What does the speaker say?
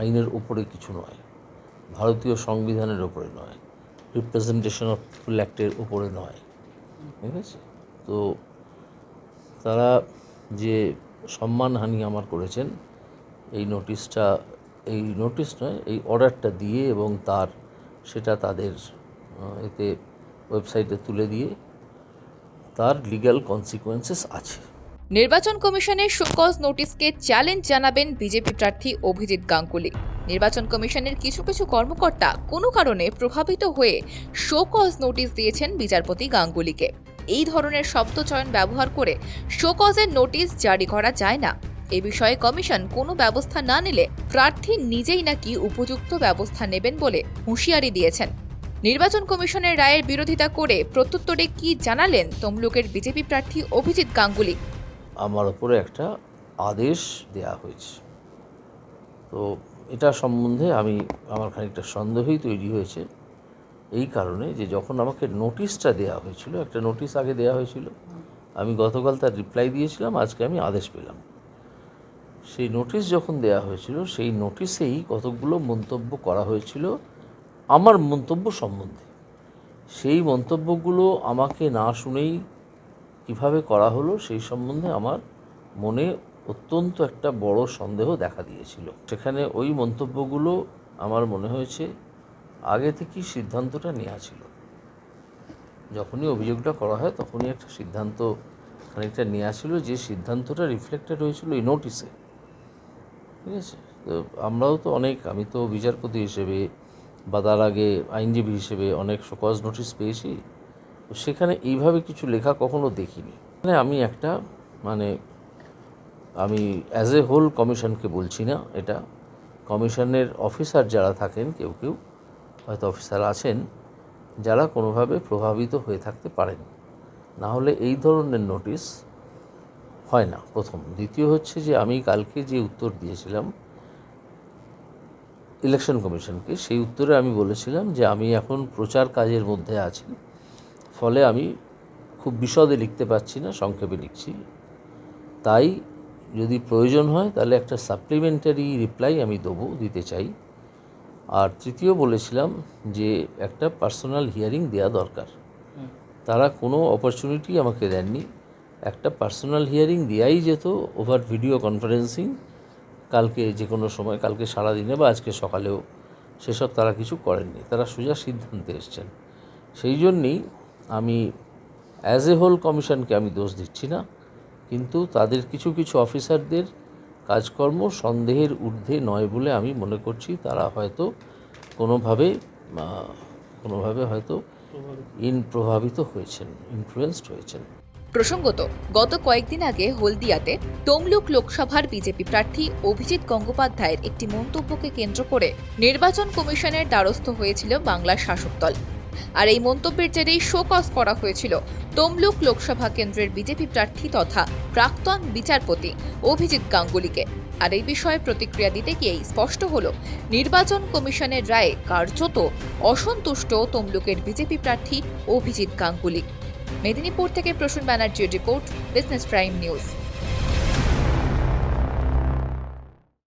আইনের উপরে কিছু নয়, ভারতীয় সংবিধানের উপরে নয় রিপ্রেজেন্টেশন অফ পিপুল অ্যাক্টের উপরে নয়। ঠিক আছে? তো তারা যে সম্মানহানি আমার করেছেন, এই নোটিশটা এই নোটিশ নয়, এই অর্ডারটা দিয়ে এবং তার, সেটা তাদের এতে ওয়েবসাইটে তুলে দিয়ে তার লিগ্যাল কনসিকোয়েন্সেস আছে। নির্বাচন কমিশনের শোকজ নোটিশকে চ্যালেঞ্জ জানাবেন বিজেপি প্রার্থী অভিজিৎ গাঙ্গুলি। নির্বাচন কমিশনের কিছু কিছু কর্মকর্তা কোনো কারণে প্রভাবিত হয়ে শোকজ নোটিশ দিয়েছেন বিচারপতি গাঙ্গুলিকে। এই ধরনের শব্দচয়ন ব্যবহার করে শোকজের নোটিশ জারি করা যায় না। এ বিষয়ে কমিশন কোনো ব্যবস্থা না নিলে প্রার্থী নিজেই নাকি উপযুক্ত ব্যবস্থা নেবেন বলে হুঁশিয়ারি দিয়েছেন। নির্বাচন কমিশনের রায়ের বিরোধিতা করে প্রত্যুত্তরে কি জানালেন তমলুকের বিজেপি প্রার্থী অভিজিৎ গাঙ্গুলি? আমার ওপরে একটা আদেশ দেয়া হয়েছে। তো এটা সম্বন্ধে আমি, আমার খানিকটা সন্দেহই তৈরি হয়েছে। এই কারণে যে যখন আমাকে নোটিশটা দেয়া হয়েছিল, একটা নোটিশ আগে দেয়া হয়েছিল, আমি গতকাল তার রিপ্লাই দিয়েছিলাম, আজকে আমি আদেশ পেলাম। সেই নোটিশ যখন দেয়া হয়েছিল, সেই নোটিশেই কতকগুলো মন্তব্য করা হয়েছিল আমার মন্তব্য সম্বন্ধে। সেই মন্তব্যগুলো আমাকে না শুনেই কীভাবে করা হলো সেই সম্বন্ধে আমার মনে অত্যন্ত একটা বড় সন্দেহ দেখা দিয়েছিল। সেখানে ওই মন্তব্যগুলো আমার মনে হয়েছে আগে থেকেই সিদ্ধান্তটা নেওয়া ছিল। যখনই অভিযোগটা করা হয় তখনই একটা সিদ্ধান্ত খানিকটা নেওয়া ছিল যে সিদ্ধান্তটা রিফ্লেক্টেড হয়েছিল এই নোটিশে ঠিক আছে? তো আমরাও তো অনেক, আমি তো বিচারপতি হিসেবে বা তার আগে আইনজীবী হিসেবে অনেক শোকজ নোটিশ পেয়েছি। সেখানে এইভাবে কিছু লেখা কখনো দেখিনি। মানে আমি একটা মানে আমি অ্যাজ এ হোল কমিশনকে বলছি না এটা। কমিশনের অফিসার যারা থাকেন, কেউ কেউ হয়তো অফিসার আছেন, যারা কোনোভাবে প্রভাবিত হয়ে থাকতে পারেন। না হলে এই ধরনের নোটিশ হয় না প্রথম। দ্বিতীয় হচ্ছে যে আমি কালকে যে উত্তর দিয়েছিলাম ইলেকশন কমিশনকে, সেই উত্তরে আমি বলেছিলাম যে আমি এখন প্রচার কাজের মধ্যে আছি। ফলে আমি খুব বিশদে লিখতে পারছি না সংক্ষেপে লিখছি। তাই যদি প্রয়োজন হয় তাহলে একটা সাপ্লিমেন্টারি রিপ্লাই আমি দেবো দিতে চাই। আর তৃতীয় বলেছিলাম যে একটা পার্সোনাল হিয়ারিং দেওয়া দরকার। তারা কোনো অপরচুনিটি আমাকে দেননি। একটা পার্সোনাল হিয়ারিং দেওয়াই যেত ওভার ভিডিও কনফারেন্সিং কালকে যে কোনো সময় কালকে সারাদিনে বা আজকে সকালেও সেসব তারা কিছু করেননি। তারা সোজা সিদ্ধান্তে এসছেন। সেই জন্যেই আমি অ্যাজ এ হোল কমিশনকে আমি দোষ দিচ্ছি না, কিন্তু তাদের কিছু কিছু অফিসারদের কাজকর্ম সন্দেহের ঊর্ধ্বে নয় বলে আমি মনে করছি। তারা হয়তো কোনোভাবে কোনোভাবে হয়তো ইন প্রভাবিত হয়েছেন ইনফ্লুয়েসড হয়েছেন। প্রসঙ্গত, গত কয়েকদিন আগে হলদিয়াতে তমলুক লোকসভার বিজেপি প্রার্থী অভিজিৎ গঙ্গোপাধ্যায়ের একটি মন্তব্যকে কেন্দ্র করে নির্বাচন কমিশনের দ্বারস্থ হয়েছিল বাংলার শাসক দল। আর এই মন্তব্যের জেরেই শোকজ করা হয়েছিল। তমলুক লোকসভা কেন্দ্রের বিজেপি প্রার্থী তথা প্রাক্তন বিচারপতি অভিজিৎ গাঙ্গুলিকে। আর এই বিষয়ে প্রতিক্রিয়া দিতে গিয়েই স্পষ্ট হল, নির্বাচন কমিশনের রায়ে কার্যত অসন্তুষ্ট তমলুকের বিজেপি প্রার্থী অভিজিৎ গাঙ্গুলি। মেদিনীপুর থেকে প্রসূন ব্যানার্জির রিপোর্ট বিজনেস প্রাইম নিউজ